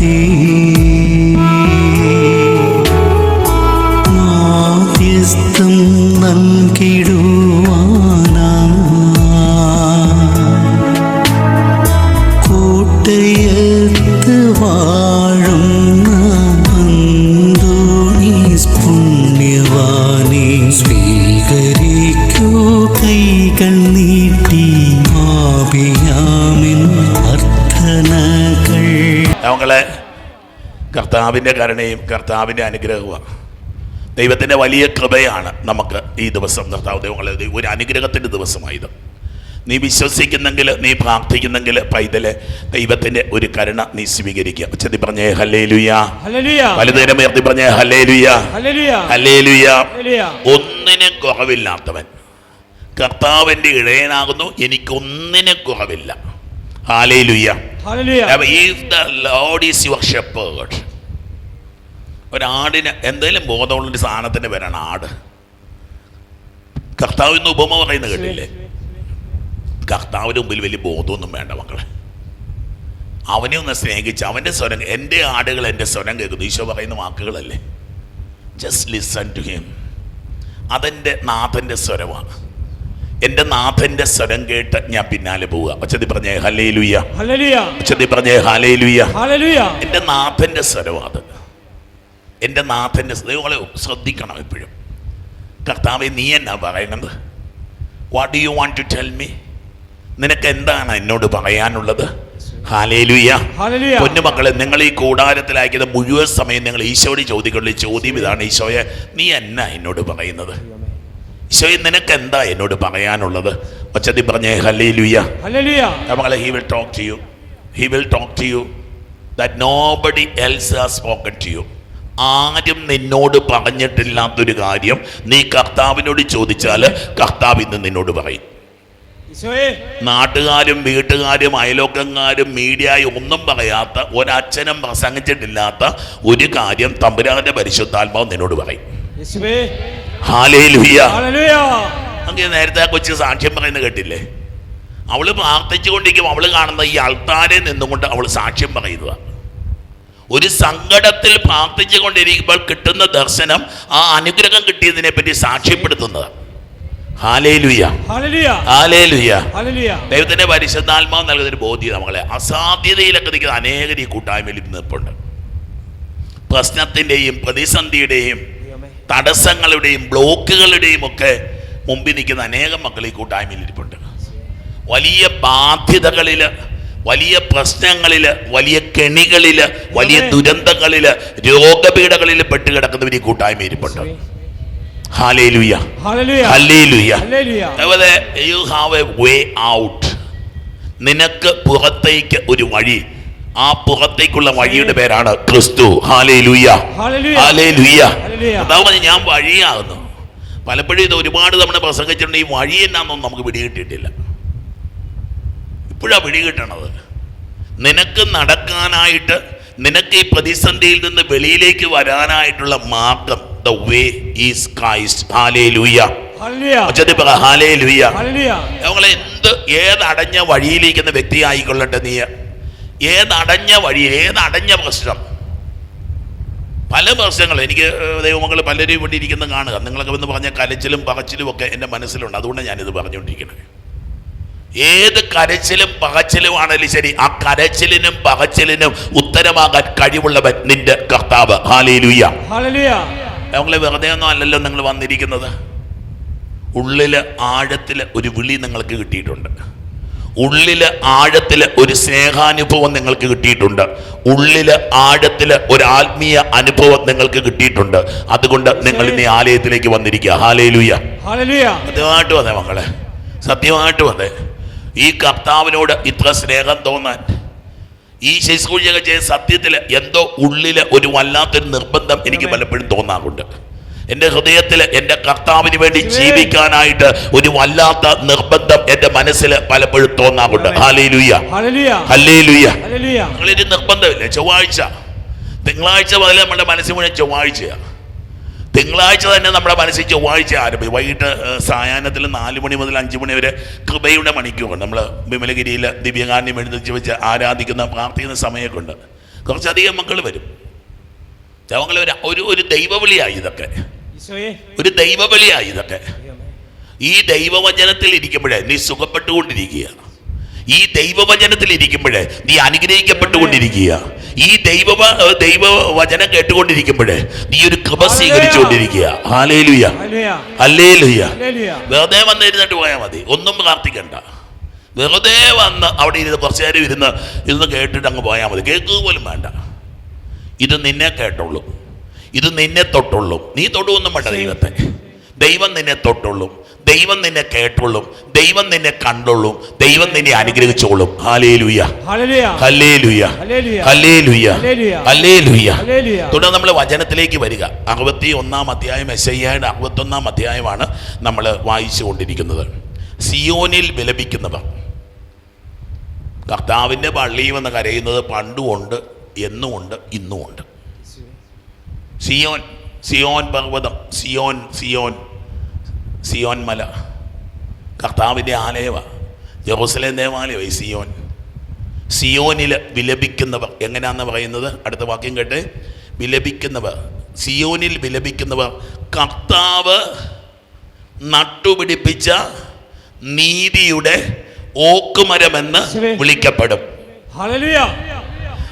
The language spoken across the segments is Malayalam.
ഉപേക്ഷിക്കാതെ മാധ്യസ്ഥം നൽകിടുവാനാ. കോട്ടയത്ത് വാഴുന്ന പുണ്യവാനെ സ്വീകരിക്കൂ. കൈകൾ നീട്ടി ആപിയാമിൻ നമ്മളെ കർത്താവിന്റെ കരുണയും കർത്താവിന്റെ അനുഗ്രഹവുമാണ് ദൈവത്തിന്റെ വലിയ കൃപയാണ് നമുക്ക് ഈ ദിവസം കർത്താവ് ദൈവങ്ങളെ ഒരു അനുഗ്രഹത്തിന്റെ ദിവസമായത്. നീ വിശ്വസിക്കുന്നെങ്കിൽ നീ പ്രാർത്ഥിക്കുന്നെങ്കിൽ പൈതൽ ദൈവത്തിന്റെ ഒരു കരുണ നീ സ്വീകരിക്കുക. ചെത്തി പറഞ്ഞേ ഹല്ലേ ലുയാ വലുതേരം ഉയർത്തി പറഞ്ഞേ ഹല്ലേ ലുയാ ഹല്ലേ ലുയാ ഒന്നിനും കുറവില്ലാത്തവൻ. കർത്താവിന്റെ ഇടയനാകുന്നു എനിക്കൊന്നിനും കുറവില്ല. Hallelujah hallelujah if the Lord is your shepherd ഒരാടിന് എന്തെങ്കിലും ബോധമുള്ളൊരു സാധനത്തിന് പേരാണ് ആട്. കർത്താവ് ഇന്ന് ഉപമ പറയുന്നത് കേട്ടില്ലേ? കർത്താവിന് മുമ്പിൽ വലിയ ബോധമൊന്നും വേണ്ട മക്കളെ. അവനെ ഒന്ന് സ്നേഹിച്ച് അവന്റെ സ്വരം എന്റെ ആടുകൾ എന്റെ സ്വരം കേൾക്കുന്നു. ഈശോ പറയുന്ന വാക്കുകളല്ലേ? ജസ്റ്റ് ലിസൺ ടു ഹിം അതെന്റെ നാഥന്റെ സ്വരമാണ്. എന്റെ നാഥന്റെ സ്വരം കേട്ട് ഞാൻ പിന്നാലെ പോവുക. ഒച്ചതി പറഞ്ഞേ ഹലേ ലുയ്യ ഹല്ലേലൂയ ഉച്ചത്തി പറഞ്ഞേ ഹാലേ ലുയ്യ ഹല്ലേലൂയ എന്റെ നാഥന്റെ സ്വരമാണ് അത് എന്റെ നാഥന്റെ ദൈവങ്ങളെ ശ്രദ്ധിക്കണം എപ്പോഴും. കർത്താവെ നീ എന്നാ പറയുന്നത്? What do you want to tell me നിനക്ക് എന്താണ് എന്നോട് പറയാനുള്ളത്? ഹാലേലുയ്യ പൊന്നുമക്കളെ നിങ്ങൾ ഈ കൂടാരത്തിലാക്കിയത് മുഴുവൻ സമയം നിങ്ങൾ ഈശോയോട് ചോദിക്കുള്ള ചോദ്യം ഇതാണ്. ഈശോയെ നീ എന്നാ എന്നോട് പറയുന്നത്? ഈശോയെ നിനക്ക് എന്താ എന്നോട് പറയാനുള്ളത്? ഒച്ചതി പറഞ്ഞേ ഹലേ ലുയ നമ്മളെ he will talk to you he will talk to you that nobody else has spoken to you ആരും നിന്നോട് പറഞ്ഞിട്ടില്ലാത്തൊരു കാര്യം നീ കർത്താവിനോട് ചോദിച്ചാൽ കർത്താവ് ഇന്ന് നിന്നോട് പറയും. നാട്ടുകാരും വീട്ടുകാരും അയലോക്കക്കാരും മീഡിയയും ഒന്നും പറയാത്ത ഒരച്ഛനും പ്രസംഗിച്ചിട്ടില്ലാത്ത ഒരു കാര്യം തമ്പുരാന്റെ പരിശുദ്ധാത്മാവ് നിന്നോട് പറയും. അങ്ങനെ നേരത്തെ ആ കൊച്ചു സാക്ഷ്യം പറയുന്നത് കേട്ടില്ലേ? അവൾ പ്രാർത്ഥിച്ചുകൊണ്ടിരിക്കും അവൾ കാണുന്ന ഈ ആൾത്താരെ നിന്നുകൊണ്ട് അവൾ സാക്ഷ്യം പറയുക ഒരു സങ്കടത്തിൽ പ്രാർത്ഥിച്ചുകൊണ്ടിരിക്കുമ്പോൾ കിട്ടുന്ന ദർശനം ആ അനുഗ്രഹം കിട്ടിയതിനെ പറ്റി സാക്ഷ്യപ്പെടുത്തുന്നത്. ദൈവത്തിന്റെ പരിശുദ്ധാത്മാവ് നൽകുന്ന ഒരു ബോധ്യം നമ്മളെ. അസാധ്യതയിലൊക്കെ നിൽക്കുന്ന അനേകർ ഈ കൂട്ടായ്മയിൽ നിൽപ്പുണ്ട്. പ്രശ്നത്തിന്റെയും പ്രതിസന്ധിയുടെയും തടസ്സങ്ങളുടെയും ബ്ലോക്കുകളുടെയും ഒക്കെ മുമ്പിൽ നിൽക്കുന്ന അനേകം മക്കൾ ഈ കൂട്ടായ്മയിൽ ഇരിപ്പുണ്ട്. വലിയ ബാധ്യതകളിൽ വലിയ പ്രശ്നങ്ങളിൽ വലിയ കെണികളിൽ വലിയ ദുരന്തങ്ങളിൽ രോഗപീഠകളിൽ പെട്ടുകിടക്കുന്നവർ ഈ കൂട്ടായ്മ ഇരിപ്പുണ്ട്. You have a way out നിനക്ക് പുറത്തേക്ക് ഒരു വഴി ആ പുറത്തേക്കുള്ള വഴിയുടെ പേരാണ് ക്രിസ്തു. ഹാലേ ലുയ്യ ഹാലേ ലുയ്യ. അതാവുമ്പോൾ ഞാൻ വഴിയാകുന്നു പലപ്പോഴും ഇത് ഒരുപാട് തവണ പ്രസംഗിച്ചിട്ടുണ്ട് ഈ വഴി എന്നാന്നൊന്നും നമുക്ക് പിടികിട്ടിയിട്ടില്ല. ഇപ്പോഴാണ് പിടികിട്ടണത്. നിനക്ക് നടക്കാനായിട്ട് നിനക്ക് ഈ പ്രതിസന്ധിയിൽ നിന്ന് വെളിയിലേക്ക് വരാനായിട്ടുള്ള മാർഗം ദ വേ ഈസ് ക്രൈസ്റ്റ് ഹാലേ പറ ഹാലേ ഹല്ലേലൂയ. നമ്മളെ എന്ത് ഏതടഞ്ഞ വഴിയിലിരിക്കുന്ന വ്യക്തി ആയിക്കൊള്ളട്ടെ നീ. ഏതടഞ്ഞ വഴി ഏതടഞ്ഞ പ്രശ്നം? പല പ്രശ്നങ്ങൾ. എനിക്ക് ദൈവമക്കൾ പലരും ഇവിടെ ഇരിക്കുന്ന കാണുക. നിങ്ങളൊക്കെ വന്ന് പറഞ്ഞ കരച്ചിലും പകച്ചിലും ഒക്കെ എന്റെ മനസ്സിലുണ്ട്. അതുകൊണ്ട് ഞാനിത് പറഞ്ഞുകൊണ്ടിരിക്കുന്നത്. ഏത് കരച്ചിലും പകച്ചിലും ആണെങ്കിലും ശരി ആ കരച്ചിലിനും പകച്ചിലിനും ഉത്തരമാകാൻ കഴിവുള്ളവൻ നിന്റെ കർത്താവ്. ഹാലേലുയ്യ നമ്മളെ വെറുതെ ഒന്നും അല്ലല്ലോ നിങ്ങൾ വന്നിരിക്കുന്നത്. ഉള്ളിൽ ആഴത്തിൽ ഒരു വിളി നിങ്ങൾക്ക് കിട്ടിയിട്ടുണ്ട്. ഉള്ളിൽ ആഴത്തിലെ ഒരു സ്നേഹാനുഭവം നിങ്ങൾക്ക് കിട്ടിയിട്ടുണ്ട്. ഉള്ളിൽ ആഴത്തിലെ ഒരു ആത്മീയ അനുഭവം നിങ്ങൾക്ക് കിട്ടിയിട്ടുണ്ട്. അതുകൊണ്ട് നിങ്ങൾ ഇന്ന് ഈ ആലയത്തിലേക്ക് വന്നിരിക്കുക. ഹാലേലുയ്യ സത്യമായിട്ട് വന്നേ മക്കളെ. സത്യമായിട്ട് വന്നേ. ഈ കർത്താവിനോട് ഇത്ര സ്നേഹം തോന്നാൻ ഈ ശുശ്രൂഷയൊക്കെ ചെയ്ത സത്യത്തിൽ എന്തോ ഉള്ളിലെ ഒരു വല്ലാത്തൊരു നിർബന്ധം എനിക്ക് പലപ്പോഴും തോന്നാറുണ്ട്. എന്റെ ഹൃദയത്തിൽ എന്റെ കർത്താവിന് വേണ്ടി ജീവിക്കാനായിട്ട് ഒരു വല്ലാത്ത നിർബന്ധം എന്റെ മനസ്സിൽ പലപ്പോഴും തോന്നാറുണ്ട്. ഒരു നിർബന്ധമില്ല. ചൊവ്വാഴ്ച. തിങ്കളാഴ്ച മുതൽ നമ്മുടെ മനസ്സിൽ മുഴുവൻ ചൊവ്വാഴ്ചയാണ് തിങ്കളാഴ്ച തന്നെ നമ്മുടെ മനസ്സിൽ ചൊവ്വാഴ്ച ആരംഭിക്കും. വൈകിട്ട് സായാഹ്നത്തിൽ നാല് മണി മുതൽ അഞ്ച് മണി വരെ കൃപയുടെ മണിക്കൂർ. നമ്മൾ വിമലഗിരിയിൽ ദിവ്യകാന്യം എഴുതിച്ച് വെച്ച് ആരാധിക്കുന്ന പ്രാർത്ഥിക്കുന്ന സമയമൊക്കെ ഉണ്ട്. കുറച്ചധികം മക്കൾ വരും. അവങ്ങളെ ഒരു ഒരു ദൈവവിളിയായി ഇതൊക്കെ. ഒരു ദൈവബലിയായി ഇതൊക്കെ ഈ ദൈവവചനത്തിൽ ഇരിക്കുമ്പോഴേ നീ സുഖപ്പെട്ടുകൊണ്ടിരിക്കുക. ഈ ദൈവവചനത്തിൽ ഇരിക്കുമ്പോഴേ നീ അനുഗ്രഹിക്കപ്പെട്ടുകൊണ്ടിരിക്കുക. ഈ ദൈവ ദൈവവചനം കേട്ടുകൊണ്ടിരിക്കുമ്പോഴേ നീ ഒരു കൃപ സ്വീകരിച്ചുകൊണ്ടിരിക്കുക. ഹാലേലുയ. അല്ലേലുയ വെറുതെ വന്നിരുന്നിട്ട് പോയാൽ മതി. ഒന്നും പ്രാർത്ഥിക്കണ്ട. വെറുതെ വന്ന് അവിടെ ഇരുന്ന് കുറച്ചു നേരം ഇരുന്ന് ഇരുന്ന് കേട്ടിട്ട് അങ്ങ് പോയാൽ മതി. കേൾക്കുക പോലും വേണ്ട. ഇത് നിന്നെ കേട്ടുള്ളൂ ഇത് നിന്നെ തൊട്ടുള്ളൂ. നീ തൊടുവൊന്നും വേണ്ട ദൈവത്തെ. ദൈവം നിന്നെ തൊട്ടുള്ളും. ദൈവം നിന്നെ കേട്ടുള്ളും. ദൈവം നിന്നെ കണ്ടുള്ളും ദൈവം നിന്നെ അനുഗ്രഹിച്ചോളും. തുടർന്ന് നമ്മൾ വചനത്തിലേക്ക് വരിക. അറുപത്തി ഒന്നാം അധ്യായം എസ് അറുപത്തി ഒന്നാം അധ്യായമാണ് നമ്മൾ വായിച്ചു കൊണ്ടിരിക്കുന്നത് സിയോനിൽ വിലപിക്കുന്നവർ. കർത്താവിന്റെ പള്ളിയും എന്ന് കരയുന്നത് പണ്ടുമുണ്ട് എന്നുമുണ്ട് ഇന്നുമുണ്ട് സിയോൻ സിയോൻ പർവതം സിയോൻ സിയോൻ സിയോൻ മല. കർത്താവിന്റെ ആലയവ ജെറൂസലേം ദേവാലയമായി സിയോൻ. സിയോനിൽ വിലപിക്കുന്നവർ എങ്ങനെയാണെന്ന് പറയുന്നത്? അടുത്ത വാക്യം കേട്ടെ. വിലപിക്കുന്നവർ സിയോനിൽ വിലപിക്കുന്നവർ കർത്താവ് നട്ടുപിടിപ്പിച്ച നീതിയുടെ ഓക്കുമരമെന്ന് വിളിക്കപ്പെടും.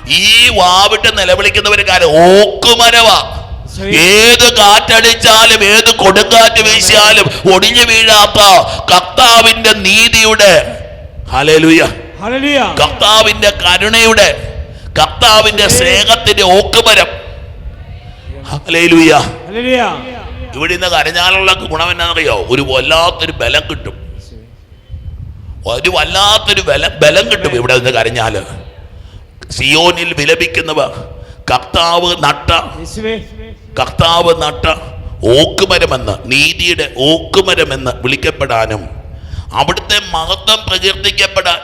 ഈ വാവിട്ട് നിലവിളിക്കുന്നവരെ കാര്യം ഓക്കുമരവാ. ഏത് കാറ്റടിച്ചാലും ഏത് കൊടുങ്കാറ്റ് വീശിയാലും ഒടിഞ്ഞു വീഴാത്ത കർത്താവിന്റെ നീതിയുടെ ഹലലുയ കർത്താവിന്റെ കരുണയുടെ കർത്താവിന്റെ സ്നേഹത്തിന്റെ ഓക്കുമരം. ഇവിടെ നിന്ന് കരഞ്ഞാലുള്ള ഗുണം എന്നാണെന്നറിയോ? ഒരു വല്ലാത്തൊരു ബലം കിട്ടും. ഒരു വല്ലാത്തൊരു ബലം ബലം കിട്ടും ഇവിടെ നിന്ന് കരഞ്ഞാൽ. സിയോനിൽ വിലപിക്കുന്നവർ. കർത്താവ് നട്ട കർത്താവ് നട്ട ഓക്കുമരമെന്ന് നീതിയുടെ ഓക്കുമരമെന്ന് വിളിക്കപ്പെടാനും അവിടുത്തെ മഹത്വം പ്രകീർത്തിക്കപ്പെടാൻ.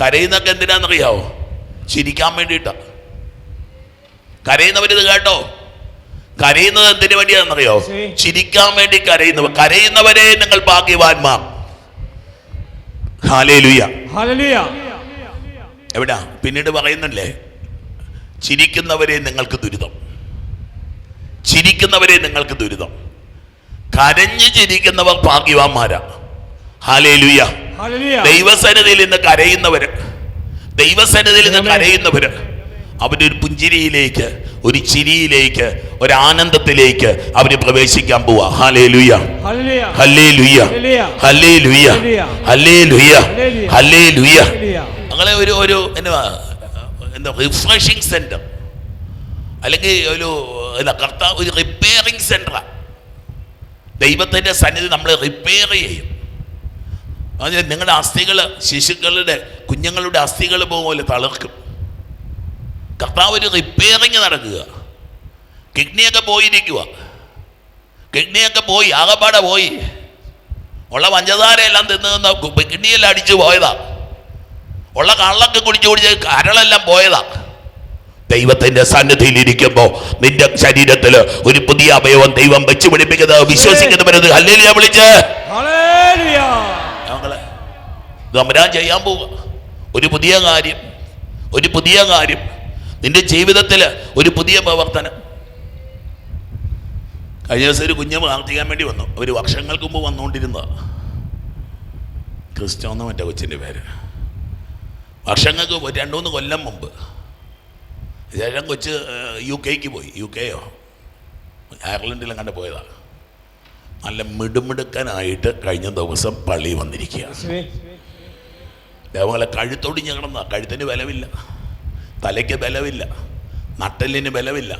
കരയുന്നൊക്കെ എന്തിനാണെന്നറിയാവോ? ചിരിക്കാൻ വേണ്ടിയിട്ടാ. കരയുന്നവരിത് കേട്ടോ? കരയുന്നത് എന്തിനു വേണ്ടിയാണെന്നറിയോ ചിരിക്കാൻ വേണ്ടി കരയുന്നവർ കരയുന്നവരെ നിങ്ങൾ ഭാഗ്യവാന്മാർ. എവിടാ? പിന്നീട് പറയുന്നില്ലേ ചിരിക്കുന്നവരെ നിങ്ങൾക്ക് ദുരിതം ചിരിക്കുന്നവരെ നിങ്ങൾക്ക് ദുരിതം കരഞ്ഞു ചിരിക്കുന്നവർ ഭാഗ്യവാന്മാരാ ഹാലേലുയ ദൈവസന്നിധിയിൽ നിന്ന് കരയുന്നവര് ദൈവസന്നിധിയിൽ നിന്ന് കരയുന്നവര് അവരുടെ ഒരു പുഞ്ചിരിയിലേക്ക് ഒരു ചിരിയിലേക്ക് ഒരു ആനന്ദത്തിലേക്ക് അവർ പ്രവേശിക്കാൻ പോവാ ഹാലേ ലുയ ഹല്ലേ ലുയ ഹല്ലേ ലുയ ഹല്ലേ ലുയ ഹല്ലേ ലുയ അങ്ങനെ ഒരു ഒരു എന്നാ എന്താ റിഫ്രഷിങ് സെന്റർ അല്ലെങ്കിൽ ഒരു എന്താ കർത്താവ് ഒരു റിപ്പയറിങ് സെന്ററാണ് ദൈവത്തിന്റെ സന്നിധി നമ്മൾ റിപ്പയർ ചെയ്യും. അതിന് നിങ്ങളുടെ അസ്ഥികൾ ശിശുക്കളുടെ കുഞ്ഞുങ്ങളുടെ അസ്ഥികൾ പോലെ തളർക്കും. കർത്താവ് ഒരു റിപ്പയറിങ് നടക്കുക. കിഡ്നിയൊക്കെ പോയിരിക്കുക കിഡ്നിയൊക്കെ പോയി ആകപ്പാടെ പോയി. ഉള്ള പഞ്ചസാരയെല്ലാം തിന്ന് തിന്ന് കിഡ്നിയെല്ലാം അടിച്ചു പോയതാ. ഉള്ള കള്ളൊക്കെ കുടിച്ചു കുടിച്ച് കരളെല്ലാം പോയതാ. ദൈവത്തിന്റെ സന്നിധിയിൽ ഇരിക്കുമ്പോ നിന്റെ ശരീരത്തിൽ ഒരു പുതിയ അവയവം ദൈവം വെച്ച് പിടിപ്പിക്കുന്നത് വിശ്വസിക്കുന്നവരത് ഹല്ലേലിയ വിളിച്ച്. ഗമരാൻ ചെയ്യാൻ പോവുക ഒരു പുതിയ കാര്യം ഒരു പുതിയ കാര്യം. നിന്റെ ജീവിതത്തിൽ ഒരു പുതിയ പ്രവർത്തനം. കഴിഞ്ഞ ദിവസം ഒരു കുഞ്ഞ് പ്രാർത്ഥിക്കാൻ വേണ്ടി വന്നു. ഒരു വർഷങ്ങൾക്ക് മുമ്പ് വന്നുകൊണ്ടിരുന്ന ക്രിസ്റ്റോ എന്ന മറ്റേ കൊച്ചിന്റെ പേര്. വർഷങ്ങൾക്ക് രണ്ട് മൂന്ന് കൊല്ലം മുമ്പ്. ശേഷം കൊച്ച് യു കെക്ക് പോയി. യു കെയോ അയർലൻഡിലും കണ്ട് പോയതാണ് നല്ല മിടുമിടുക്കനായിട്ട് കഴിഞ്ഞ ദിവസം പള്ളി വന്നിരിക്കുകയാണ് ദേവങ്ങളെ കഴുത്തൊടിഞ്ഞ് കിടന്ന കഴുത്തിന് ബലമില്ല. തലയ്ക്ക് ബലമില്ല. നട്ടലിന് ബലമില്ല.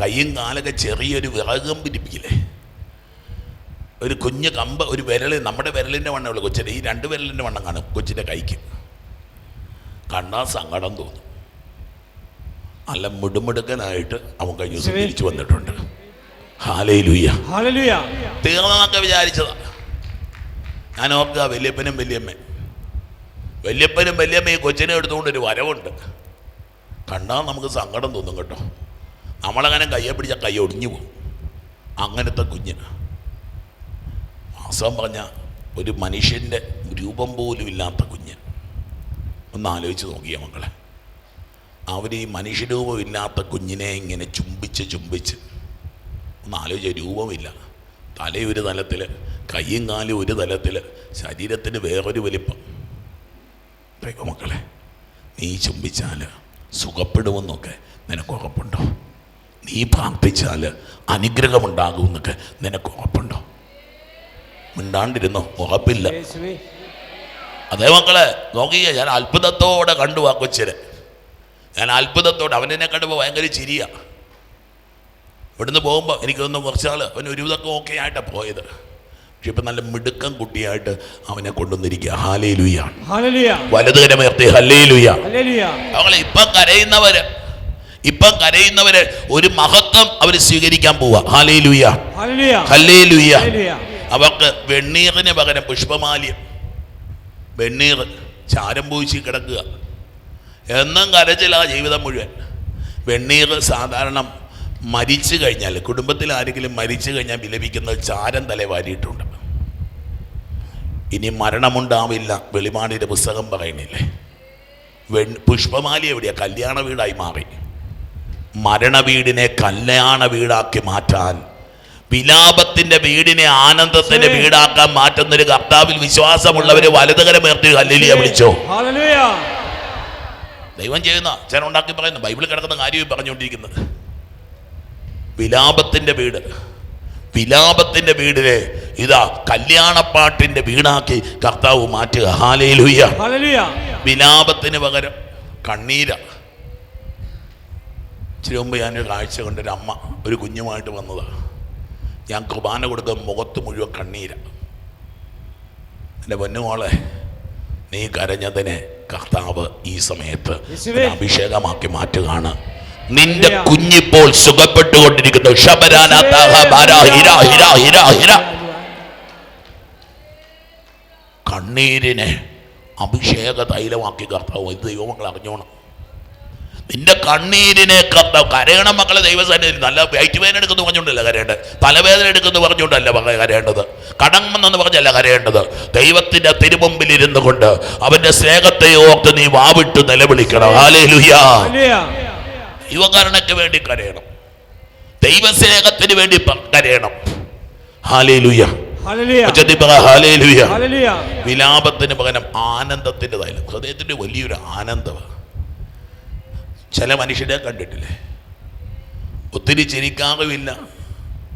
കൈയും കാലൊക്കെ ചെറിയൊരു വിറകം പിരിപ്പിക്കില്ലേ ഒരു കുഞ്ഞ് കമ്പ് ഒരു വിരൽ നമ്മുടെ വിരലിന്റെ വണ്ണമുള്ള കൊച്ചിന്റെ ഈ രണ്ട് വിരലിന്റെ വണ്ണം കാണും കൊച്ചിന്റെ കൈക്ക്. കണ്ടാൽ സങ്കടം തോന്നും. നല്ല മിടുമിടുക്കനായിട്ട് അവൻ കഴിഞ്ഞ ദിവസം തിരിച്ചു വന്നിട്ടുണ്ട്. തീർന്നതൊക്കെ വിചാരിച്ചതാ. ഞാൻ ഓർക്കുക വല്യപ്പനും വല്യമ്മ വല്യപ്പനും വല്യമ്മ ഈ കൊച്ചിനെ എടുത്തുകൊണ്ട് ഒരു വരവുണ്ട്. കണ്ടാൽ നമുക്ക് സങ്കടം തോന്നും കേട്ടോ. നമ്മളങ്ങനെ കയ്യെ പിടിച്ച കൈ ഒടിഞ്ഞു പോകും. അങ്ങനത്തെ കുഞ്ഞിന്. മാസം പറഞ്ഞ ഒരു മനുഷ്യന്റെ രൂപം പോലും ഇല്ലാത്ത കുഞ്ഞ് ഒന്ന് ആലോചിച്ച് നോക്കിയ മക്കളെ. അവർ ഈ മനുഷ്യരൂപമില്ലാത്ത കുഞ്ഞിനെ ഇങ്ങനെ ചുംബിച്ച് ചുംബിച്ച്. ഒന്ന് ആലോചിച്ച രൂപമില്ല. തലയൊരു തലത്തിൽ കൈയും കാലും ഒരു തലത്തിൽ ശരീരത്തിന് വേറൊരു വലിപ്പം. മക്കളെ നീ ചുംബിച്ചാൽ സുഖപ്പെടുമെന്നൊക്കെ നിനക്ക് ഉറപ്പുണ്ടോ? നീ പ്രാർത്ഥിച്ചാൽ അനുഗ്രഹമുണ്ടാകുമെന്നൊക്കെ നിനക്ക് ഉറപ്പുണ്ടോ? മിണ്ടാണ്ടിരുന്നോ? ഉറപ്പില്ല. അതേ മക്കളെ നോക്കിയ ഞാൻ അത്ഭുതത്തോടെ കണ്ടു ആ കൊച്ചിനെ. ഞാൻ അത്ഭുതത്തോടെ അവനെ കണ്ടപ്പോൾ ഭയങ്കര ചിരിയാണ് ഇവിടുന്ന് പോകുമ്പോൾ എനിക്കൊന്ന് നാൾ അവൻ ഒരുവിധമൊക്കെ ഓക്കെ ആയിട്ടാണ് പോയത്. പക്ഷെ ഇപ്പം നല്ല മിടുക്കം കുട്ടിയായിട്ട് അവനെ കൊണ്ടുവന്നിരിക്കുക. ഹാലേ ലുയ്യാണ് വലത് വലതുകരമേർത്തി ഹല്ലേ ഹല്ലേലൂയ. അവളെ ഇപ്പം കരയുന്നവര് ഇപ്പം കരയുന്നവര് ഒരു മഹത്വം അവർ സ്വീകരിക്കാൻ പോവാ. ഹാലേ ഹല്ലേലൂയ. ഹല്ലേ ഹല്ലേലൂയ. അവർക്ക് വെണ്ണീറിന് പകരം പുഷ്പമാല്യം വെണ്ണീർ ചാരം പൂശി കിടക്കുക. എന്നും കരച്ചില്ല ജീവിതം മുഴുവൻ. വെണ്ണീർ സാധാരണ മരിച്ചു കഴിഞ്ഞാൽ കുടുംബത്തിൽ ആരെങ്കിലും മരിച്ചു കഴിഞ്ഞാൽ വിലപിക്കുന്നത് ചാരം തല വാരിയിട്ടുണ്ട് ഇനി മരണമുണ്ടാവില്ല വെളിമാടിയുടെ പുസ്തകം പറയുന്നില്ലേ? വെ പുഷ്പമാലി എവിടെയാ? കല്യാണ വീടായി മാറി. മരണ വീടിനെ കല്യാണ വീടാക്കി മാറ്റാൻ വിലാപത്തിന്റെ വീടിനെ ആനന്ദത്തിന്റെ വീടാക്കാൻ മാറ്റുന്ന ഒരു കർത്താവിൽ വിശ്വാസമുള്ളവര് വലതുകരമേർത്തി ഹല്ലേലൂയ വിളിച്ചോ. ദൈവം ചെയ്യുന്ന ചേന ഉണ്ടാക്കി പറയുന്നു ബൈബിളിൽ കിടക്കുന്ന കാര്യവും പറഞ്ഞുകൊണ്ടിരിക്കുന്നത്. വിലാപത്തിന്റെ വീട് വിലാപത്തിന്റെ വീടിനെ ഇതാ കല്യാണപ്പാട്ടിന്റെ വീടാക്കി കർത്താവ് മാറ്റുക. ഹാലയിലൂയ വിലാപത്തിന് പകരം കണ്ണീര. ഇച്ചിരി മുമ്പ് ഞാനൊരു കാഴ്ച കണ്ടൊരു അമ്മ ഒരു കുഞ്ഞുമായിട്ട് വന്നതാണ് ഞാൻ കുർബാന കൊടുത്ത മുഖത്ത് മുഴുവൻ കണ്ണീരാണ് എന്റെ പൊന്നുമോളെ നീ കരഞ്ഞതിനെ കർത്താവ് ഈ സമയത്ത് അഭിഷേകമാക്കി മാറ്റുകയാണ്. നിന്റെ കുഞ്ഞിപ്പോൾ സുഖപ്പെട്ടുകൊണ്ടിരിക്കുന്നു. കണ്ണീരിനെ അഭിഷേക തൈലമാക്കി കർത്താവ്. ഇത് ദൈവങ്ങൾ അറിഞ്ഞോണം. നിന്റെ കണ്ണീരിനെ കരയണ മക്കളെ ദൈവസന്നിധി നല്ല വയറ്റുവേദന എടുക്കുന്നു പറഞ്ഞുകൊണ്ടല്ല കരയേണ്ടത്? തലവേദന എടുക്കുന്നു പറഞ്ഞുകൊണ്ടല്ല മക്കളെ കരയേണ്ടത്? കടങ്ങമെന്ന് പറഞ്ഞല്ല കരയേണ്ടത്? ദൈവത്തിന്റെ തിരുമുമ്പിൽ ഇരുന്നു കൊണ്ട് അവന്റെ സ്നേഹത്തെ ഓർത്ത് നീ വാവിട്ട് നിലവിളിക്കണം. യുവകരണയ്ക്ക് വേണ്ടി കരയണം. ദൈവസ്നേഹത്തിന് വേണ്ടി കരയണം. ഹാലേ വിലാപത്തിന് പകരം ആനന്ദത്തിന്റെതായാലും ഹൃദയത്തിന്റെ വലിയൊരു ആനന്ദമാണ്. ചില മനുഷ്യരെ കണ്ടിട്ടില്ലേ? ഒത്തിരി ചിരിക്കാകുമില്ല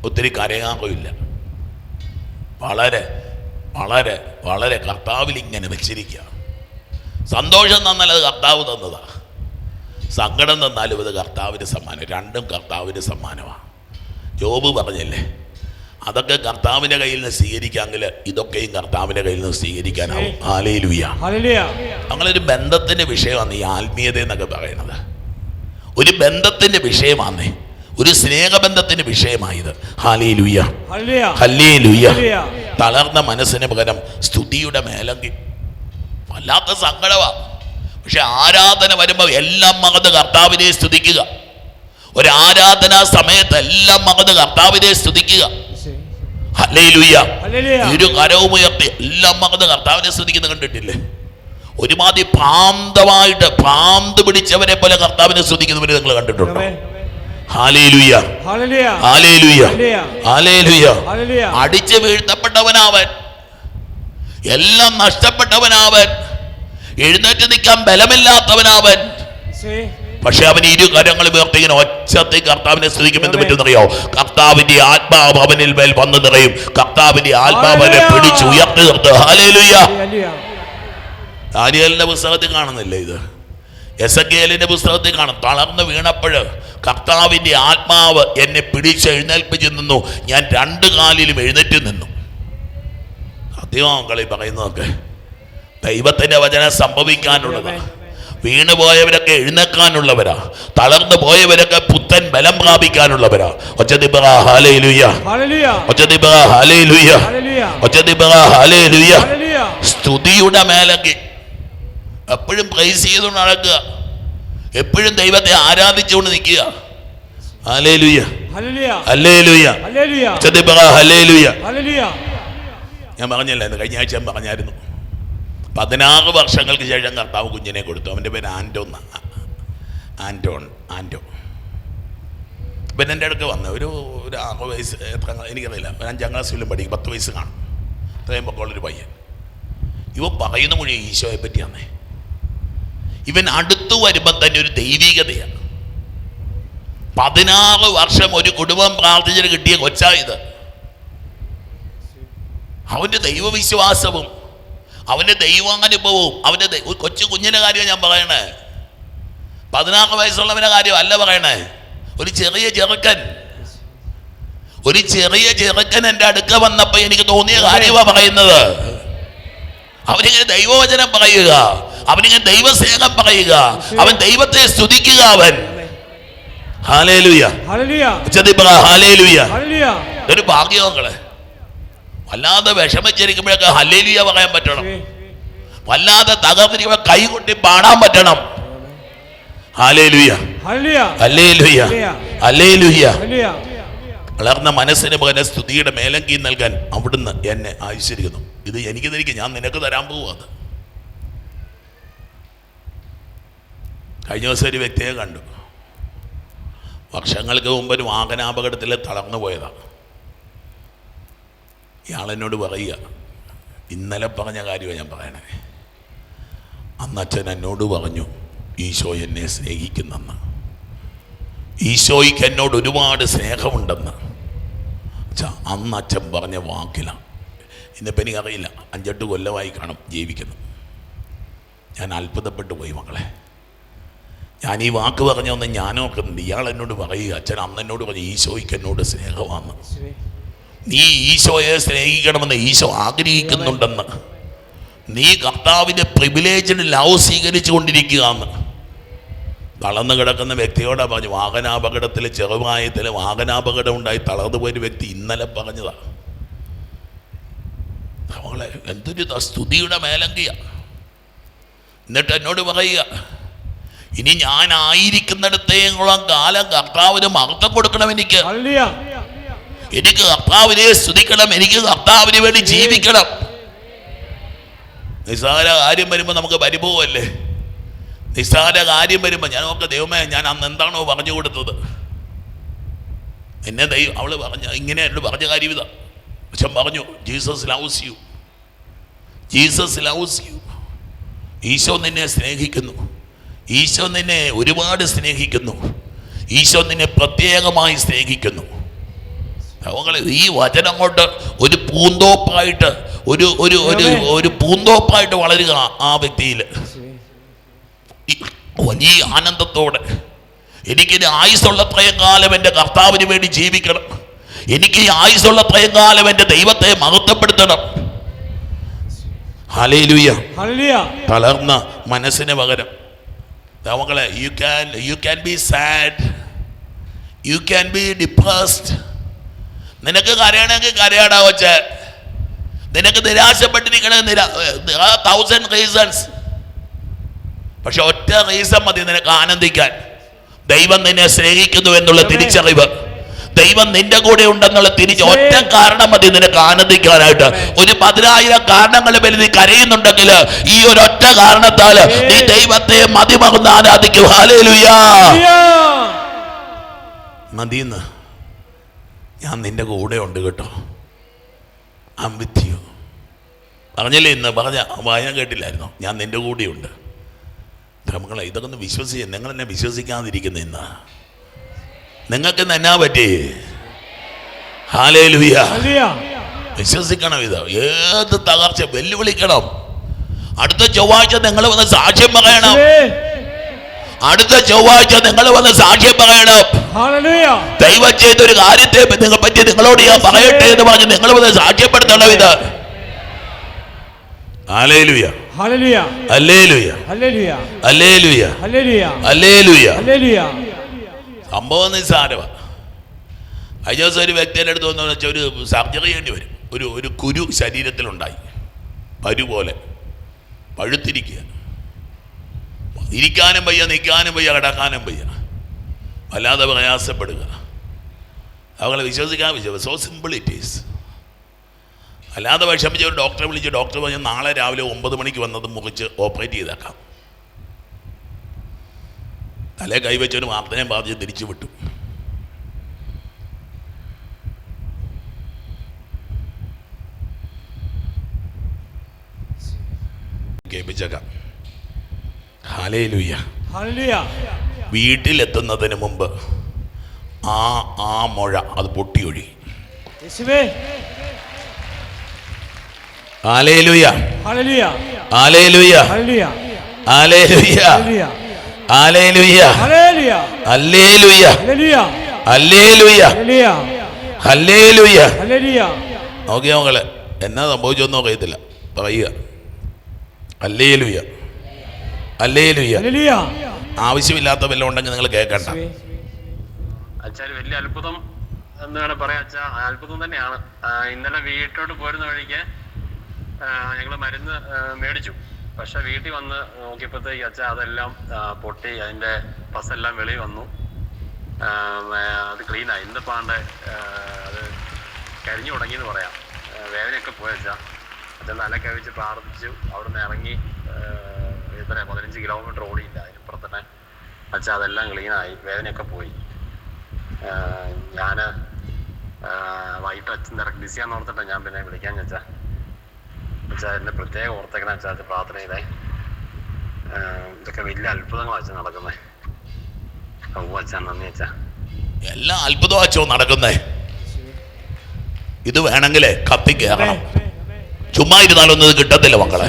ഒത്തിരി കരയാകുമില്ല വളരെ വളരെ വളരെ കർത്താവിൽ ഇങ്ങനെ വെച്ചിരിക്കുക സന്തോഷം തന്നാൽ അത് കർത്താവ് തന്നതാണ് സങ്കടം തന്നാലും അത് കർത്താവിന് സമ്മാനം. രണ്ടും കർത്താവിന് സമ്മാനമാണ്. ജോബ് പറഞ്ഞല്ലേ? അതൊക്കെ കർത്താവിന്റെ കയ്യിൽ നിന്ന് സ്വീകരിക്കാമെങ്കിൽ ഇതൊക്കെയും കർത്താവിന്റെ കയ്യിൽ നിന്ന് സ്വീകരിക്കാനാവും. ആലയിലുയ അങ്ങനെ ഒരു ബന്ധത്തിന്റെ വിഷയമാണ് ഈ ആത്മീയത എന്നൊക്കെ പറയുന്നത്. ഒരു ബന്ധത്തിന്റെ വിഷയമാണ്. ഒരു സ്നേഹബന്ധത്തിന്റെ വിഷയമായത്. ഹാലി ഹല്ലേലൂയ. Hallelujah hallelujah. തളർന്ന മനസ്സിന് പകരം സ്തുതിയുടെ മേലങ്കി. വല്ലാത്ത സങ്കടമാ പക്ഷെ ആരാധന വരുമ്പോൾ എല്ലാം മകത് കർത്താവിനെ സ്തുതിക്കുക. ഒരു ആരാധനാ സമയത്ത് എല്ലാം മകത് കർത്താവിനെ സ്തുതിക്കുക. Hallelujah hallelujah. ഇരു കരവും ഉയർത്തി എല്ലാം മകത് കർത്താവിനെ സ്തുതിക്കുന്നത് കണ്ടിട്ടില്ലേ? ഒരുമാതിരി ഭ്രാന്തമായിട്ട് ഭ്രാന്ത് പിടിച്ചവരെ പോലെ കർത്താവിനെ ശ്രദ്ധിക്കുന്നവരെ നിങ്ങൾ കണ്ടിട്ടുണ്ടോ? അടിച്ചു വീഴ്ത്തപ്പെട്ടവനാവൻ. എല്ലാം നഷ്ടപ്പെട്ടവനാവൻ. എഴുന്നേറ്റ് നിൽക്കാൻ ബലമില്ലാത്തവനാവൻ. പക്ഷെ അവൻ ഇരു കരങ്ങളും ഉയർത്തി ഇങ്ങനെ ഒച്ചത്തിൽ കർത്താവിനെ സ്തുതിക്കുമെന്ന് പറ്റുന്നറിയോ? കർത്താവിന്റെ ആത്മാവ് അവനിൽ മേൽ വന്നു നിറയും. കർത്താവിന്റെ ആത്മാവനെ ഹല്ലേലൂയ. പിടിച്ച് ഉയർത്തി നിർത്ത്. ഹാലേലുയ്യ ദാനിയേലിന്റെ പുസ്തകത്തിൽ കാണുന്നില്ലേ ഇത്. എസ് എസക്കേലിന്റെ പുസ്തകത്തിൽ കാണും. തളർന്ന് വീണപ്പോൾ കർത്താവിന്റെ ആത്മാവ് എന്നെ പിടിച്ച് എഴുന്നേൽപ്പിച്ച് നിന്നു. ഞാൻ രണ്ട് കാലിലും എഴുന്നേറ്റ് നിന്നു. സത്യമാക്കളി പറയുന്നതൊക്കെ ദൈവത്തിന്റെ വചനം സംഭവിക്കാനുള്ളതാ. വീണുപോയവരൊക്കെ എഴുന്നേക്കാനുള്ളവരാ. തളർന്നു പോയവരൊക്കെ പുത്തൻ ബലം പ്രാപിക്കാനുള്ളവരാ. ഒച്ചതിപ്പറ ഹാലയിലുയ്യ ഹല്ലേലൂയ. സ്തുതിയുടെ മേലങ്കി എപ്പോഴും പ്രൈസ് ചെയ്തുകൊണ്ട് നടക്കുക. എപ്പോഴും ദൈവത്തെ ആരാധിച്ചുകൊണ്ട് നിൽക്കുക. ഞാൻ പറഞ്ഞല്ലായിരുന്നു കഴിഞ്ഞ ആഴ്ച ഞാൻ പറഞ്ഞായിരുന്നു. പതിനാറ് വർഷങ്ങൾക്ക് ശേഷം കർത്താവ് കുഞ്ഞിനെ കൊടുത്തു. അവന്റെ പേര് ആന്റോ ആന്റോൺ ആന്റോ ഇവൻ എന്റെ അടുക്ക് വന്ന് ഒരു ഒരു ആറ് വയസ്സ് എത്ര എനിക്കറിയില്ല. ഒരു അഞ്ചാം ക്ലാസ്സിലും പഠിക്കും. പത്ത് വയസ്സ് കാണും. ഇത്രയും പൊക്കമുള്ളൊരു പയ്യൻ. ഇവ പറയുന്ന മൊഴി ഈശോയെ പറ്റിയാന്നേ. ഇവൻ അടുത്തു വരുമ്പോൾ തന്നെ ഒരു ദൈവികതയാണ്. പതിനാറ് വർഷം ഒരു കുടുംബം പ്രാർത്ഥിച്ചിട്ട് കിട്ടിയ കൊച്ചാ ഇത്. അവന്റെ ദൈവവിശ്വാസവും അവന്റെ ദൈവാനുഭവവും അവന്റെ കൊച്ചു കുഞ്ഞിന്റെ കാര്യം ഞാൻ പറയണേ. പതിനാറ് വയസ്സുള്ളവന്റെ കാര്യം അല്ല പറയണേ. ഒരു ചെറിയ ചെറുക്കൻ ഒരു ചെറിയ ചെറുക്കൻ എന്റെ അടുക്ക വന്നപ്പോൾ എനിക്ക് തോന്നിയ കാര്യമാണ് പറയുന്നത്. അവരിങ്ങനെ ദൈവവചനം പറയുക. അവനിങ്ങനെ ദൈവസ്നേഹം പറയുക. അവൻ ദൈവത്തെ സ്തുതിക്കുക അവൻ. ഒരു ഭാഗ്യമങ്ങളെ വല്ലാതെ വിഷമിച്ചിരിക്കുമ്പോഴൊക്കെ ഹലേലിയ പറയാൻ പറ്റണം. വല്ലാതെ തകർന്നിരിക്കുമ്പോൾ കൈ കൊട്ടി പാടാൻ പറ്റണം. വളർന്ന മനസ്സിന് പകരം സ്തുതിയുടെ മേലങ്കി നൽകാൻ അവിടുന്ന് എന്നെ ആയിച്ചിരിക്കുന്നു ഇത് എനിക്ക് തരിക ഞാൻ നിനക്ക് തരാൻ പോവാത് കഴിഞ്ഞ ദിവസം ഒരു വ്യക്തിയെ കണ്ടു. വർഷങ്ങൾക്ക് മുമ്പ് ഒരു വാഹനാപകടത്തിൽ തളർന്നു പോയതാണ് ഇയാളെന്നോട് പറയുക ഇന്നലെ പറഞ്ഞ കാര്യമാണ് ഞാൻ പറയണേ. അന്ന് അച്ഛൻ എന്നോട് പറഞ്ഞു ഈശോ എന്നെ സ്നേഹിക്കുന്നെന്ന്. ഈശോയ്ക്ക് എന്നോട് ഒരുപാട് സ്നേഹമുണ്ടെന്ന്. അച്ഛാ അന്ന് അച്ഛൻ പറഞ്ഞ വാക്കിലാണ് ഇന്നിപ്പോൾ എനിക്കറിയില്ല അഞ്ചെട്ട് കൊല്ലമായി കാണും ജീവിക്കുന്നു. ഞാൻ അത്ഭുതപ്പെട്ടു പോയി മക്കളെ. ഞാൻ ഈ വാക്ക് പറഞ്ഞൊന്ന് ഞാൻ ഓർക്കുന്നുണ്ട് ഇയാൾ എന്നോട് പറയുക അച്ഛൻ അന്ന് എന്നോട് പറഞ്ഞു ഈശോയ്ക്ക് എന്നോട് സ്നേഹമാണ്. നീ ഈശോയെ സ്നേഹിക്കണമെന്ന് ഈശോ ആഗ്രഹിക്കുന്നുണ്ടെന്ന്. നീ കർത്താവിന്റെ പ്രിവിലേജിന് ലവ് സ്വീകരിച്ചു കൊണ്ടിരിക്കുകയെന്ന് തളർന്നു കിടക്കുന്ന വ്യക്തിയോടാ പറഞ്ഞു വാഹനാപകടത്തിൽ ചെറുപ്രായത്തിൽ വാഹനാപകടം ഉണ്ടായി തളർന്നു പോയൊരു വ്യക്തി ഇന്നലെ പറഞ്ഞതാണ് എന്തൊരു സ്തുതിയുടെ മേലങ്കിയ. എന്നിട്ട് എന്നോട് പറയുക ഇനി ഞാൻ ആയിരിക്കുന്നിടത്തേക്കുള്ള കാലം കർത്താവിന് മഹത്വം കൊടുക്കണം എനിക്ക്. എനിക്ക് കർത്താവിനെ സ്തുതിക്കണം എനിക്ക് കർത്താവിന് വേണ്ടി ജീവിക്കണം. നിസ്സാര കാര്യം വരുമ്പോൾ നമുക്ക് പരിഭവമല്ലേ? നിസ്സാര കാര്യം വരുമ്പോൾ ഞാൻ നോക്ക ദൈവമേ ഞാൻ അന്ന് എന്താണോ പറഞ്ഞു കൊടുത്തത്. എന്നെ ദൈവം അവൾ പറഞ്ഞ ഇങ്ങനെ എന്നോട് പറഞ്ഞ കാര്യം ഇതാ. പക്ഷെ പറഞ്ഞു Jesus loves you. Jesus loves you. Eesho നിന്നെ സ്നേഹിക്കുന്നു. ഈശോ നിന്നെ ഒരുപാട് സ്നേഹിക്കുന്നു. ഈശോ നിന്നെ പ്രത്യേകമായി സ്നേഹിക്കുന്നു. അവങ്ങൾ ഈ വചനം കൊണ്ട് ഒരു പൂന്തോപ്പായിട്ട് ഒരു ഒരു ഒരു ഒരു പൂന്തോപ്പായിട്ട് വളരുക ആ- വ്യക്തിയിൽ. വലിയ ആനന്ദത്തോടെ എനിക്കിനി ആയുസ്സുള്ള പ്രയങ്കാലം എന്റെ കർത്താവിന് വേണ്ടി ജീവിക്കണം. എനിക്ക് ഈ ആയുസ്സുള്ള പ്രയങ്കാലം എന്റെ ദൈവത്തെ മഹത്വപ്പെടുത്തണം. തളർന്ന മനസ്സിന് പകരം. മക്കളെ you can you can be sad you can be depressed നിനക്ക് കരയണമെങ്കിൽ കരയാടാ വച്ച നിനക്ക് നിരാശപ്പെട്ടിരിക്കണേ നിരാ തൗസൻഡ് റീസൺസ് പക്ഷെ ഒറ്റ റീസൺ മതി നിനക്ക് ആനന്ദിക്കാൻ. ദൈവം നിന്നെ സ്നേഹിക്കുന്നു എന്നുള്ള തിരിച്ചറിവ്. ദൈവം നിന്റെ കൂടെ ഉണ്ടെന്നുള്ള തിരിച്ച് ഒറ്റ കാരണം മതി നിനക്ക് ആനന്ദിക്കാനായിട്ട് ഒരു പതിനായിരം കാരണങ്ങൾ പേര് നീ കരയുന്നുണ്ടെങ്കിൽ ഈ ഒരു ഒറ്റ കാരണത്താൽ നീ ദൈവത്തെ മതിമകുന്ന് ആരാധിക്കും. ഹാലേലുയാ മതിയെന്ന് ഞാൻ നിന്റെ കൂടെ ഉണ്ട് കേട്ടോ. ഐ വിത്ത് യു പറഞ്ഞില്ലേ ഇന്ന്? പറഞ്ഞ വായന കേട്ടില്ലായിരുന്നോ? ഞാൻ നിന്റെ കൂടെയുണ്ട്. മക്കളെ ഇതൊക്കെ ഒന്ന് വിശ്വസിച്ച് നിങ്ങളെന്നെ വിശ്വസിക്കാതിരിക്കുന്ന ഇന്ന്. നിങ്ങൾക്ക് എന്നാ പറ്റി? ഹാലേ ഹല്ലേലൂയ. വിശ്വസിക്കണം ഇത്. ഏത് തകർച്ച? വെല്ലുവിളിക്കണം. അടുത്ത ചൊവ്വാഴ്ച നിങ്ങൾ വന്ന് സാക്ഷ്യം പറയണം. അടുത്ത ചൊവ്വാഴ്ച നിങ്ങൾ വന്ന് സാക്ഷ്യം പറയണം. ദൈവം ചെയ്ത ഒരു കാര്യത്തെ നിങ്ങൾ പറ്റി നിങ്ങളോട് ഞാൻ പറയട്ടെ എന്ന് പറഞ്ഞ് നിങ്ങൾ വന്ന് സാക്ഷ്യപ്പെടുത്തണം ഇത്. അല്ലേ ലുയ അല്ലേ ലുയ അല്ലേ ലുയ അല്ലേ ലുയ അല്ലേലുയ ഹല്ലേലൂയ. സംഭവം നിസ്സാരമാണ് കഴിഞ്ഞ ദിവസം ഒരു വ്യക്തിയുടെ അടുത്ത് വന്നു വെച്ചാൽ ഒരു സർജറി ചെയ്യേണ്ടി വരും. ഒരു ഒരു കുരു ശരീരത്തിലുണ്ടായി. പരു പോലെ. പഴുത്തിരിക്കുക ഇരിക്കാനും വയ്യ നിൽക്കാനും വയ്യ കിടക്കാനും വയ്യ. വല്ലാതെ പ്രയാസപ്പെടുക. അവളെ വിശ്വസിക്കാൻ വിശ്വസിക്കും സോ സിമ്പിൾ ഇറ്റ് ഈസ് അല്ലാതെ വിഷമിച്ച് ഒരു ഡോക്ടറെ വിളിച്ച് ഡോക്ടർ പറഞ്ഞു നാളെ രാവിലെ ഒമ്പത് മണിക്ക് വന്നത് മുറിച്ച് ഓപ്പറേറ്റ് ചെയ്തേക്കാം. തലേ കൈവച്ചവന് വാർത്തയും ബാധിച്ച് തിരിച്ചു വിട്ടു. കേൾപ്പിച്ചേക്കാം. വീട്ടിലെത്തുന്നതിന് മുമ്പ് ആ ആ മുഴ അത് പൊട്ടിയൊഴി. Hallelujah hallelujah. Hallelujah hallelujah. Hallelujah. Hallelujah hallelujah hallelujah hallelujah hallelujah hallelujah നോക്കിയ മകളെ എന്നാ സംഭവിച്ചൊന്നും അറിയത്തില്ല പറയുക. അല്ലേലുയ്യ. അല്ലേലുയ്യ. ഹല്ലേലൂയ ആവശ്യമില്ലാത്ത വല്ലതും ഉണ്ടെങ്കിൽ നിങ്ങൾ കേൾക്കണ്ട. വലിയ അത്ഭുതം എന്ന് വേണേൽ പറയാം അച്ഛാ. അത്ഭുതം തന്നെയാണ്. ഇന്നലെ വീട്ടോട്ട് പോരുന്ന വഴിക്ക് ഞങ്ങൾ മരുന്ന് മേടിച്ചു. പക്ഷെ വീട്ടിൽ വന്ന് നോക്കിയപ്പോഴത്തേക്ക് അച്ഛൻ അതെല്ലാം പൊട്ടി അതിന്റെ പസെല്ലാം വെളി വന്നു. അത് ക്ലീൻ ആയി. ഇന്നിപ്പോ ആണ്ട് അത് കരിഞ്ഞു തുടങ്ങിയെന്ന് പറയാം. വേദനയൊക്കെ പോയച്ചാ അച്ഛൻ നല്ല കഴിച്ച് പ്രാർത്ഥിച്ചു. അവിടുന്ന് ഇറങ്ങി എത്ര പതിനഞ്ച് കിലോമീറ്റർ ഓടിയില്ല. അതിനിപ്പുറത്ത് തന്നെ അച്ഛാ അതെല്ലാം ക്ലീനായി വേദനയൊക്കെ പോയി. ഞാൻ വൈകിട്ട് അച്ഛൻ തിരക്ക് ബിസിയാന്ന് ഓർത്തിട്ടാ ഞാൻ പിന്നെ വിളിക്കാൻ വെച്ചാ എന്നെ പ്രത്യേകം ഓർത്തേക്കണ വെച്ചാൽ പ്രാർത്ഥനയിലായി പ്രാർത്ഥന ചെയ്തേ ആഹ് ഇതൊക്കെ വലിയ അത്ഭുതങ്ങളാണ് അച്ഛൻ നടക്കുന്നേ. ഓ അച്ഛൻ നന്ദി അച്ഛാ. എല്ലാം അച്ഛോ നടക്കുന്നേ. ഇത് വേണമെങ്കിലേ കത്തി കയറണം ചുമ്മാ ഇരുന്നാലൊന്നും ഇത് കിട്ടത്തില്ല മക്കളെ.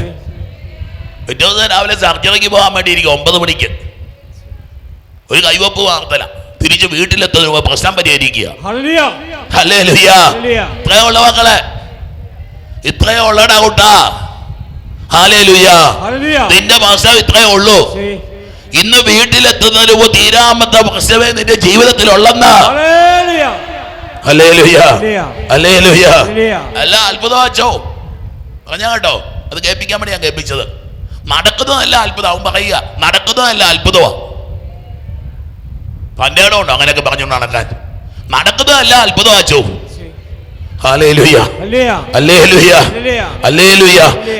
പിറ്റേ ദിവസം രാവിലെ സർജറിക്ക് പോകാൻ വേണ്ടി ഇരിക്കും ഒമ്പത് മണിക്ക്. ഒരു കൈവപ്പ് വാർത്തല. തിരിച്ച് വീട്ടിലെത്തുന്ന പ്രശ്നം പരിഹരിക്കുക. മക്കളെ. ഇത്രയേ ഉള്ളടാ കൂട്ടാ. ഹാലേ ലുയാ ഹല്ലേലൂയ നിന്റെ ഭാഷ ഇത്രയേ ഉള്ളൂ. ഇന്ന് വീട്ടിലെത്തുന്നതിന് മുമ്പ് തീരാമത്തെ പ്രശ്നമേ? നിന്റെ ജീവിതത്തിൽ ഉള്ളെന്നാ ഹല്ലേലൂയ അല്ലേ ലുയ്യ അല്ലേ ലുയ്യ അല്ല അത്ഭുതം വച്ചോ. പറഞ്ഞാ കേട്ടോ. അത് കേൾപ്പിക്കാൻ വേണ്ടി ഞാൻ കേൾപ്പിച്ചത്. നടക്കുന്നതല്ല അത്ഭുതം. അവൻ പറയുക നടക്കുന്നതല്ല അത്ഭുതമാ. തന്റെ ഇടമുണ്ടോ അങ്ങനെയൊക്കെ പറഞ്ഞുകൊണ്ട് നടക്കാൻ നടക്കുന്നതല്ല അത്ഭുതം വച്ചോ.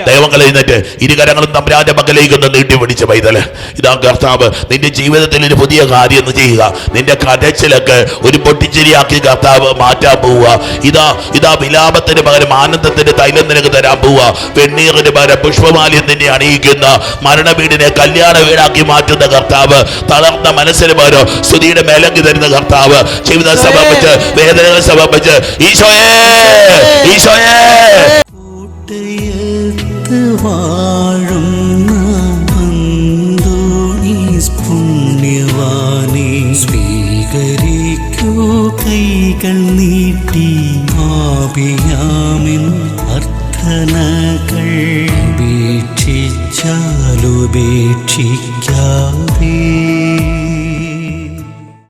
ദൈവങ്ങൾ എഴുന്നേറ്റ് ഇരുകരങ്ങളും തമ്പരാജ മകലേക്ക് ഒന്ന് നീട്ടി പിടിച്ച പൈതൽ. ഇതാ കർത്താവ് നിന്റെ ജീവിതത്തിൽ ഒരു പുതിയ കാര്യം ഒന്ന് ചെയ്യുക. നിന്റെ കരച്ചിലൊക്കെ ഒരു പൊട്ടിച്ചിരിയാക്കി കർത്താവ് മാറ്റാൻ പോവുക. ഇതാ ഇതാ വിലാപത്തിന് പകരം ആനന്ദത്തിന്റെ തൈലം നിനക്ക് തരാൻ പോവുക. വെണ്ണീറിന് പകരം പുഷ്പമാലിയം നിന്നെ അണിയിക്കുന്ന മരണ വീടിനെ കല്യാണ വീടാക്കി മാറ്റുന്ന കർത്താവ് തളർന്ന മനസ്സിന് പകരം സ്തുതിയുടെ മേലങ്കി തരുന്ന കർത്താവ് ജീവിതം സമർപ്പിച്ച് വേദനകൾ സമർപ്പിച്ച് ഈശോയേ. ഈശോയെ വാഴും പുണ്യവാനെ സ്വീകരിക്കൂ കൈകൾ നീട്ടി ആപിയാമിൻ അർത്ഥനകൾ വീക്ഷിച്ചാലുപേക്ഷിക്കാതെ.